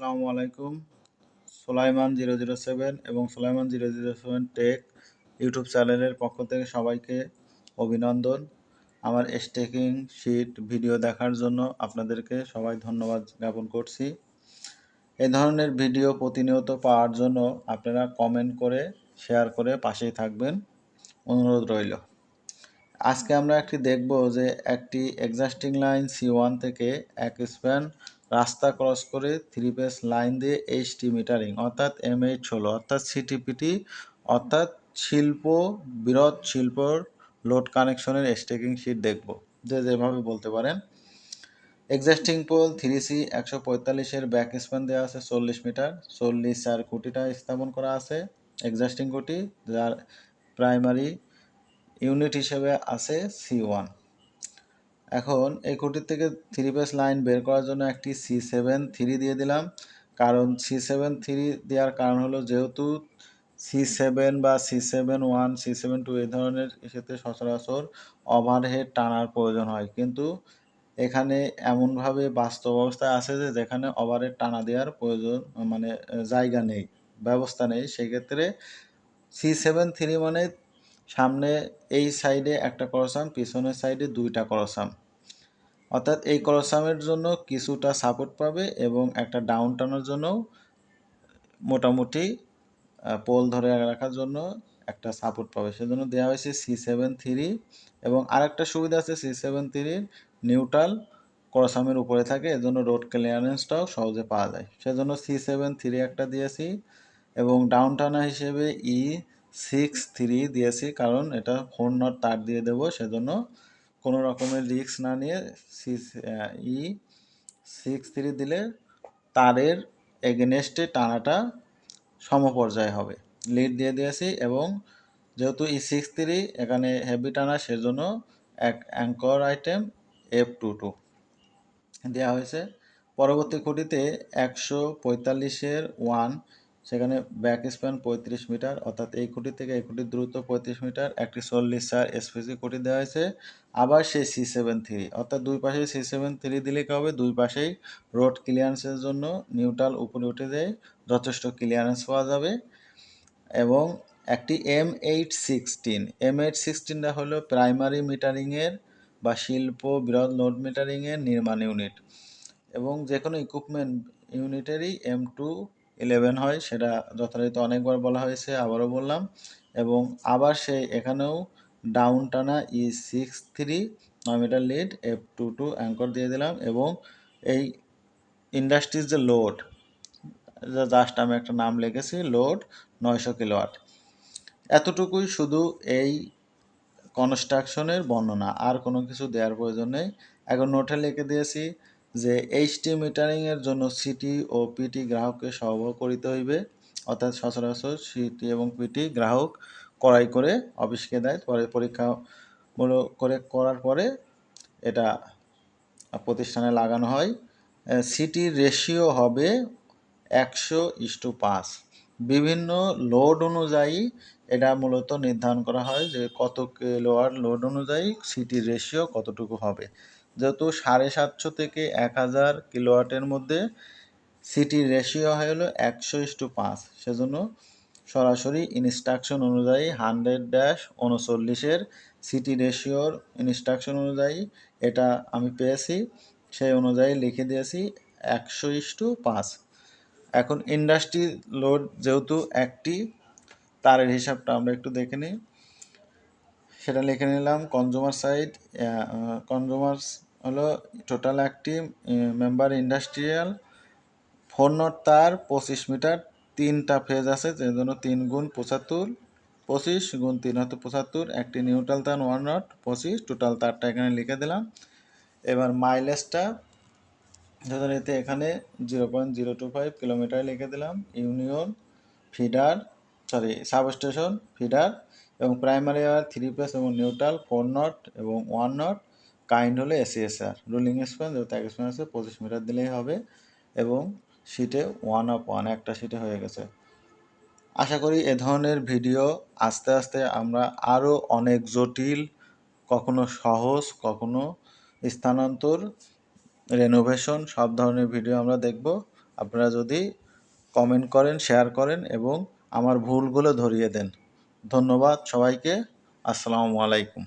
আসসালামু আলাইকুম। সোলাইমান zero zero seven এবং Solaiman zero zero seven tech YouTube চ্যানেলের পক্ষ থেকে সবাইকে অভিনন্দন। আমার স্টেকিং শিট ভিডিও দেখার জন্য আপনাদেরকে সবাই ধন্যবাদ জ্ঞাপন করছি। এ ধরনের ভিডিও প্রতিনিয়ত পাওয়ার জন্য আপনারা কমেন্ট করে, শেয়ার করে পাশেই থাকবেন। অনুরোধ রইল। আজকে আমরা একটি দেখব যে একটি এক্সাস্টিং লাইন সি ওয়ান থেকে এক স্প্যান রাস্তা ক্রস করে থ্রি পেস লাইন দিয়ে এইচটি মিটারিং অর্থাৎ এম এইচ হলো, অর্থাৎ সিটিপিটি অর্থাৎ শিল্প বৃহৎ শিল্পর লোড কানেকশনের স্টেকিং শিট দেখব। যে যেভাবে বলতে পারেন। এক্সাস্টিং পোল থ্রি সি একশো পঁয়তাল্লিশের ব্যাক স্প্যান দেওয়া আছে চল্লিশ মিটার চল্লিশ চার কোটিটা স্থাপন করা আছে এক্সাস্টিং কোটি, যার প্রাইমারি ইউনিট হিসেবে আছে সি ওয়ান এখন এই খুঁটির থেকে থ্রি পেস লাইন বের করার জন্য একটি সি সেভেন থ্রি দিয়ে দিলাম। কারণ সি সেভেন থ্রি দেওয়ার কারণ হলো যেহেতু সি সেভেন বা C seven one C seven two এই ধরনের ক্ষেত্রে সচরাচর ওভারহেড টানার প্রয়োজন হয়। কিন্তু এখানে এমনভাবে বাস্তব অবস্থায় আছে যে যেখানে ওভারহেড টানা দেওয়ার প্রয়োজন মানে জায়গা নেই, ব্যবস্থা নেই, সেক্ষেত্রে সি সেভেন থ্রি মানে সামনে এই সাইডে একটা করসাম পিছনের সাইডে দুইটা করসাম অর্থাৎ এই করসামের জন্য কিছুটা সাপোর্ট পাবে এবং একটা ডাউন টানার জন্য মোটামুটি পোল ধরে রাখার জন্য একটা সাপোর্ট পাবে। সেজন্য দেওয়া হয়েছে সি সেভেন থ্রি এবং আরেকটা সুবিধা আছে সি সেভেন থ্রির নিউট্রাল করসামের উপরে থাকে, এজন্য রোড ক্লিয়ারেন্সটাও সহজে পাওয়া যায়। সেজন্য সি সেভেন থ্রি একটা দিয়েছি এবং ডাউন টানা হিসেবে ই সিক্স থ্রি দিয়েছি, কারণ এটা ফোর নট তার দিয়ে দেবো, সেজন্য কোনো রকমের রিস্ক না নিয়ে ই সিক্স থ্রি দিলে তারের এগেনেস্টে টানাটা সমপর্যায় হবে। লিড দিয়ে দিয়েছি এবং যেহেতু ই সিক্স থ্রি এখানে হেভি টানা সেজন্য এক anchor item F two two দেওয়া হয়েছে। পরবর্তী খুঁটিতে একশো পঁয়তাল্লিশের ওয়ান সেখানে ব্যাক স্প্যান পঁয়ত্রিশ মিটার অর্থাৎ এই খুঁটি থেকে এই খুঁটির দূরত্ব পঁয়ত্রিশ মিটার একটি চল্লিশ চার এসপিসি খুঁটি দেওয়া হয়েছে। আবার সেই সি সেভেন থ্রি অর্থাৎ দুই পাশে সি সেভেন থ্রি দিলে কী হবে? দুই পাশেই রোড ক্লিয়ারেন্সের জন্য নিউট্রাল উপরে উঠে যায় যথেষ্ট ক্লিয়ারেন্স পাওয়া যাবে। এবং একটি M eight sixteen M eight সিক্সটিনটা হলো প্রাইমারি মিটারিংয়ের বা শিল্প বৃহৎ লোড মিটারিংয়ের নির্মাণ ইউনিট এবং যে কোনো ইকুইপমেন্ট ইউনিটেরই এম টু ইলেভেন হয়, সেটা যথারীতি অনেকবার বলা হয়েছে, আবারও বললাম। এবং আবার সে এখানেও ডাউন টানা ই সিক্স থ্রি নয় metre lead F two two anchor দিয়ে দিলাম এবং এই ইন্ডাস্ট্রিজ যে লোড জাস্ট আমি একটা নাম লিখেছি লোড নয়শো কিলোয়াট এতটুকুই শুধু এই কনস্ট্রাকশনের বর্ণনা, আর কোনো কিছু দেওয়ার প্রয়োজন নেই। এখন নোটে লিখে দিয়েছি যে এইচটি মিটারিংয়ের জন্য সিটি ও পিটি গ্রাহককে সরবরাহ করিতে হইবে, অর্থাৎ সচরাচর সিটি এবং পিটি গ্রাহক কড়াই করে অফিসকে দেয়, পরে পরীক্ষামূলক করে করার পরে এটা প্রতিষ্ঠানে লাগানো হয়। সিটির রেশিও হবে একশো ইস্টু পাঁচ। বিভিন্ন লোড অনুযায়ী এটা মূলত নির্ধারণ করা হয় যে কত কিলোয়ার লোড অনুযায়ী সিটির রেশিও কতটুকু হবে। যেহেতু সাড়ে সাতশো থেকে এক হাজার কিলোওয়াটের মধ্যে সিটির রেশিও হলো একশো ইস্টু পাঁচ, সেজন্য সরাসরি ইনস্ট্রাকশন অনুযায়ী হান্ড্রেড ড্যাশ উনচল্লিশের সিটি রেশিওর ইনস্ট্রাকশন অনুযায়ী এটা আমি পেয়েছি, সেই অনুযায়ী লিখে দিয়েছি একশো ইস্টু পাঁচ এখন ইন্ডাস্ট্রি লোড যেহেতু একটি, তারের হিসাবটা আমরা একটু দেখে নিই। সেটা লিখে নিলাম কনজুমার সাইড কনজুমার হলো টোটাল একটি মেম্বার ইন্ডাস্ট্রিয়াল ফোর নট তার পঁচিশ মিটার তিনটা ফেজ আছে যে জন্য তিন গুণ পঁচাত্তর, পঁচিশ গুণ তিন হয়তো পঁচাত্তর, একটি নিউট্রাল তার ওয়ান নট পঁচিশ টোটাল তারটা এখানে লিখে দিলাম। এবার মাইলেজটা, যথারীতি এখানে zero point zero two five kilometre লিখে দিলাম union feeder sorry substation feeder এবং প্রাইমারি আর থ্রি প্লাস এবং নিউট্রাল ফোর নট এবং ওয়ান নট কাইন্ড হলে এসিএসআর রুলিং স্প্যান যেহেতু এক স্প্যান আছে, পঁচিশ মিটার দিলেই হবে, এবং সিটে ওয়ান অফ ওয়ান একটা সিটে হয়ে গেছে। আশা করি এ ধরনের ভিডিও আস্তে আস্তে আমরা আরও অনেক জটিল, কখনো সহজ, কখনো স্থানান্তর রেনোভেশন সব ধরনের ভিডিও আমরা দেখব। আপনারা যদি কমেন্ট করেন শেয়ার করেন এবং আমার ভুলগুলো ধরিয়ে দেন। ধন্যবাদ সবাইকে। আসসালামু আলাইকুম।